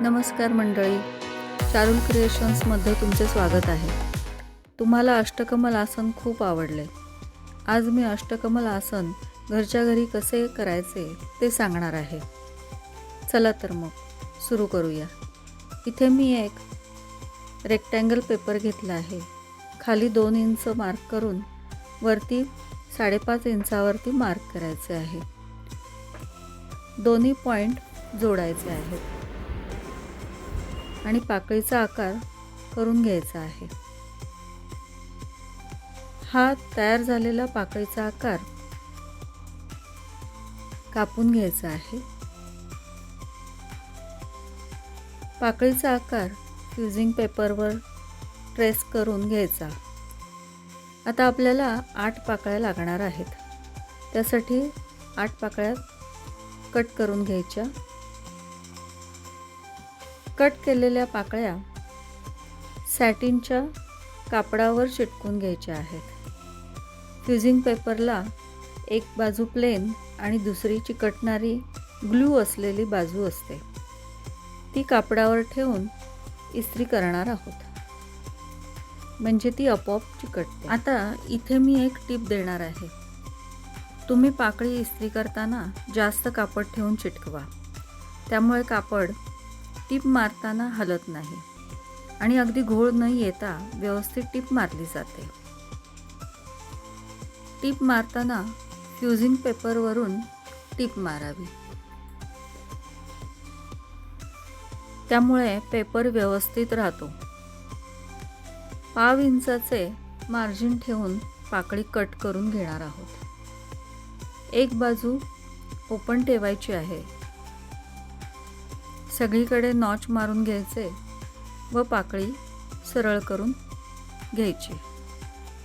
नमस्कार मंडळी. चारुल क्रिएशन्समध्ये तुमचे स्वागत आहे. तुम्हाला अष्टकमल आसन खूप आवडले. आज मी अष्टकमल आसन घरच्या घरी कसे करायचे ते सांगणार आहे. चला तर मग सुरू करूया. इथे मी एक रेक्टँगल पेपर घेतला आहे. खाली दोन इंच मार्क करून वरती साडेपाच इंचावरती मार्क करायचे आहे. दोन्ही पॉईंट जोडायचे आहेत. आणि पाकळीचा आकार करून घ्यायचा आहे. हा तयार झालेला पाकळीचा आकार कापून घ्यायचा आहे. पाकळीचा आकार फ्युजिंग पेपरवर ट्रेस करून घ्यायचा. आता आपल्याला आठ पाकळ्या लागणार आहेत. त्यासाठी आठ पाकळ्या कट करून घ्यायच्या. कट केलेल्या पाकळ्या सॅटिनच्या कापडावर चिटकून घ्यायच्या आहेत. फ्युझिंग पेपरला एक बाजू प्लेन आणि दुसरी चिकटणारी ग्लू असलेली बाजू असते. ती कापडावर ठेवून इस्त्री करणार आहोत. म्हणजे ती आपोआप चिकटते. आता इथे मी एक टीप देणार आहे. तुम्ही पाकळी इस्त्री करताना जास्त कापड ठेवून चिटकवा. त्यामुळे कापड टीप मारताना हलत नाही आणि अगदी घोळ न येता व्यवस्थित टीप मारली जाते. टीप मारताना फ्युझिंग पेपरवरून टीप मारावी. त्यामुळे पेपर व्यवस्थित राहतो. पाव इंचाचे मार्जिन ठेवून पाकळी कट करून घेणार आहोत. एक बाजू ओपन ठेवायची आहे. सगळीकडे नॉच मारून घ्यायचे व पाकळी सरळ करून घ्यायची.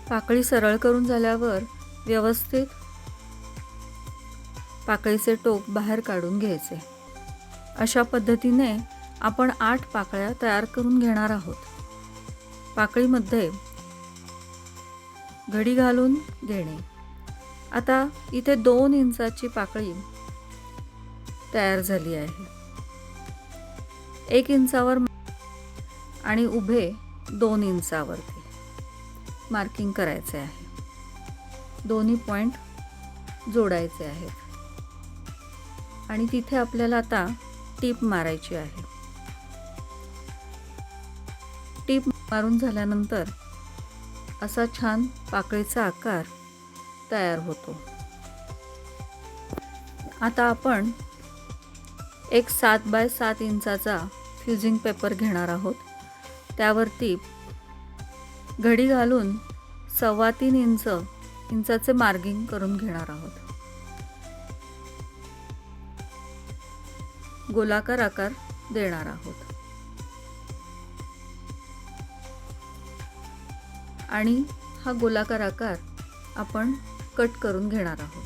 पाकळी सरळ करून झाल्यावर व्यवस्थित पाकळीचे टोक बाहेर काढून घ्यायचे. अशा पद्धतीने आपण आठ पाकळ्या तयार करून घेणार आहोत. पाकळीमध्ये घडी घालून घेणे. आता इथे दोन इंचाची पाकळी तयार झाली आहे. एक इंचावर आणि उभे दोन इंचावरती. मार्किंग करायचे आहे. दोन्ही पॉईंट जोडायचे आहेत. आणि तिथे आपल्याला आता टीप मारायची आहे. टीप मारून झाल्यानंतर असा छान पाकळीचा आकार तयार होतो. आता आपण एक सात बाय सात इंचाचा फ्युजिंग पेपर घेणार आहोत. त्यावरती घडी घालून सव्वा तीन इंच इंचाचे मार्किंग करून घेणार आहोत. गोलाकार आकार देणार आहोत. आणि हा गोलाकार आकार आपण कट करून घेणार आहोत.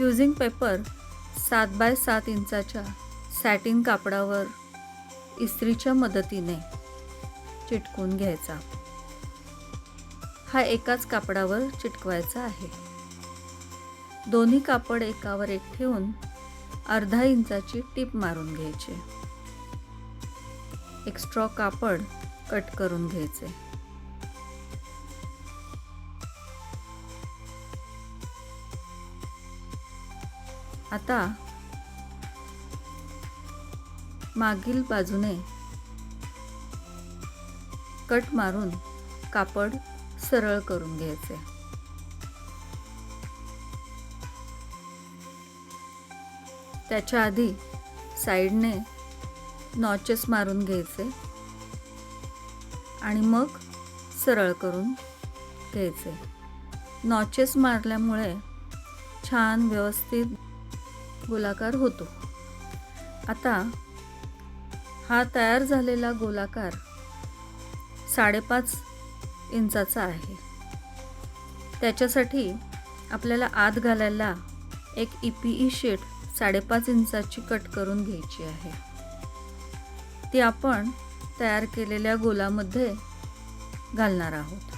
फ्युझिंग पेपर सात बाय सात इंचाच्या सॅटिन कापडावर इस्त्रीच्या मदतीने चिटकून घ्यायचा. हा एकाच कापडावर चिटकवायचा आहे. दोन्ही कापड एकावर एक ठेवून अर्धा इंचाची टीप मारून घ्यायची. एक्स्ट्रा कापड कट करून घ्यायचे. आता मागील बाजूने कट मारून कापड सरळ करून घ्यायचे. त्याच्या आधी साईडने नॉचेस मारून घ्यायचे आणि मग सरळ करून घ्यायचे. नॉचेस मारल्यामुळे छान व्यवस्थित गोलाकार होतो. आता हा तयार झालेला गोलाकार साडेपाच इंचाचा आहे. त्याच्यासाठी आपल्याला आत घालायला एक ई शीट साडेपाच इंचाची कट करून घ्यायची आहे. ती आपण तयार केलेल्या गोलामध्ये घालणार आहोत.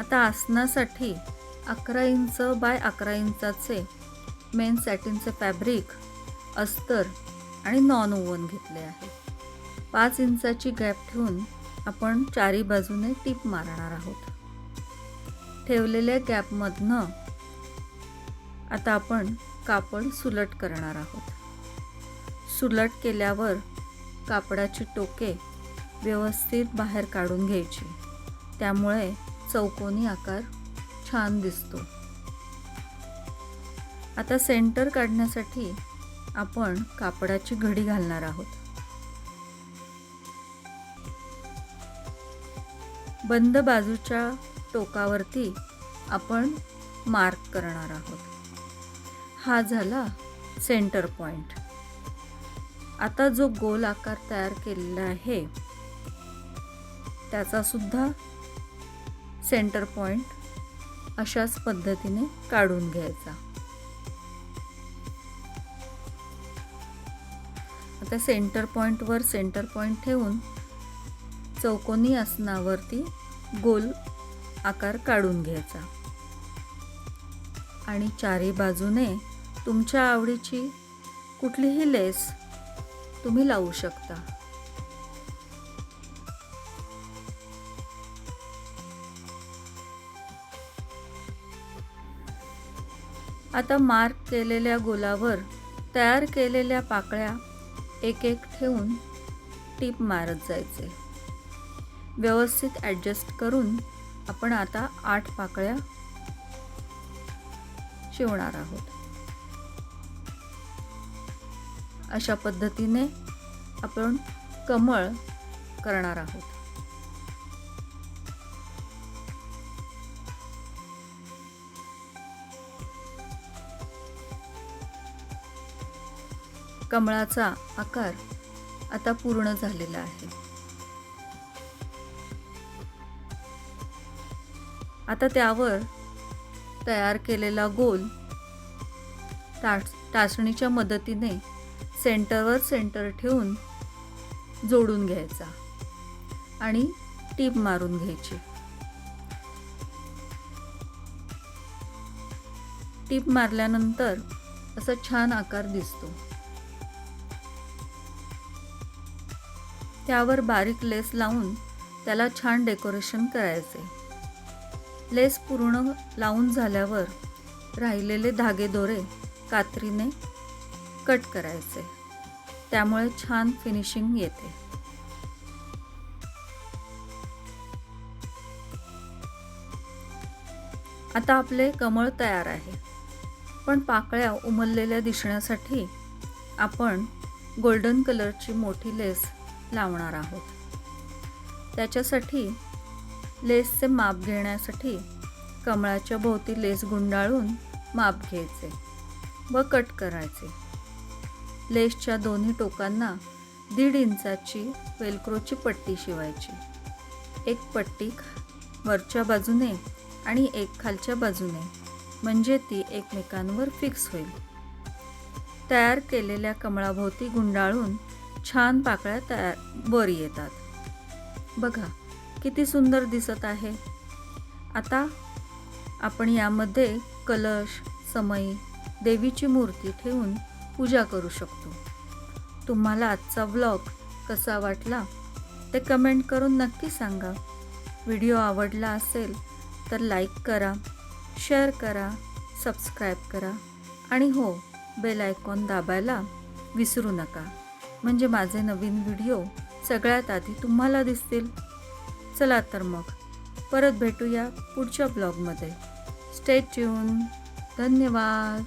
आता आसनासाठी अकरा इंच बाय अकरा इंचाचे मेन सॅटिनचे फॅब्रिक अस्तर आणि नॉन ओवन घेतले आहे. पाच इंचाची गॅप ठेवून आपण चारी बाजूने टीप मारणार आहोत. ठेवलेल्या गॅपमधनं आता आपण कापड सुलट करणार आहोत. सुलट केल्यावर कापडाची टोके व्यवस्थित बाहेर काढून घ्यायची. त्यामुळे चौकोनी आकार छान दिसतो. आता सेंटर काढण्यासाठी आपण कापडाची घडी घालणार आहोत. बंद बाजूच्या टोकावरती आपण मार्क करणार आहोत. हा झाला सेंटर पॉइंट आता जो गोल आकार तयार केलेला आहे त्याचा सुद्धा सेंटर पॉइंट अशाच पद्धतीने काढून घ्यायचा. आता सेंटर पॉइंटवर सेंटर पॉइंट ठेवून चौकोनी आसनावरती गोल आकार काढून घ्यायचा. आणि चारी बाजूने तुमच्या आवडीची कुठलीही लेस तुम्ही लावू शकता. आता मार्क केलेल्या गोलावर तयार केलेल्या पाकळ्या एक एक ठेवून टीप मारत जायचे. व्यवस्थित ॲडजस्ट करून आपण आता आठ पाकळ्या शिवणार आहोत. अशा पद्धतीने आपण कमळ करणार आहोत. कमळाचा आकार आता पूर्ण झालेला आहे. आता त्यावर तयार केलेला गोल टाच टाचणीच्या मदतीने सेंटरवर सेंटर ठेवून जोडून घ्यायचा आणि टीप मारून घ्यायची. टीप मारल्यानंतर असा छान आकार दिसतो. त्यावर बारीक लेस लावून त्याला छान डेकोरेशन करायचे. लेस पूर्ण लावून झाल्यावर राहिलेले धागे दोरे कात्रीने कट करायचे. त्यामुळे छान फिनिशिंग येते. आता आपले कमळ तयार आहे. पण पाकळ्या उमललेल्या दिसण्यासाठी आपण गोल्डन कलरची मोठी लेस लावणार आहोत. त्याच्यासाठी लेसचे माप घेण्यासाठी कमळाच्या भोवती लेस गुंडाळून माप घ्यायचे व कट करायचे. लेसच्या दोन्ही टोकांना दीड इंचाची वेलक्रोची पट्टी शिवायची. एक पट्टी वरच्या बाजूने आणि एक खालच्या बाजूने म्हणजे ती एकमेकांवर फिक्स होईल. तयार केलेल्या कमळाभोवती गुंडाळून छान पाकळ्या तयार वर येतात. बघा किती सुंदर दिसत आहे. आता आपण यामध्ये कलश समयी देवीची मूर्ती ठेवून पूजा करू शकतो. तुम्हाला आजचा व्लॉग कसा वाटला ते कमेंट करून नक्की सांगा. व्हिडिओ आवडला असेल तर लाईक करा शेअर करा सबस्क्राईब करा. आणि हो बेल आयकॉन दाबायला विसरू नका. म्हणजे माझे नवीन व्हिडिओ सगळ्यात आधी तुम्हाला दिसतील. चला तर मग परत भेटूया पुढच्या ब्लॉगमध्ये. स्टे ट्यून धन्यवाद.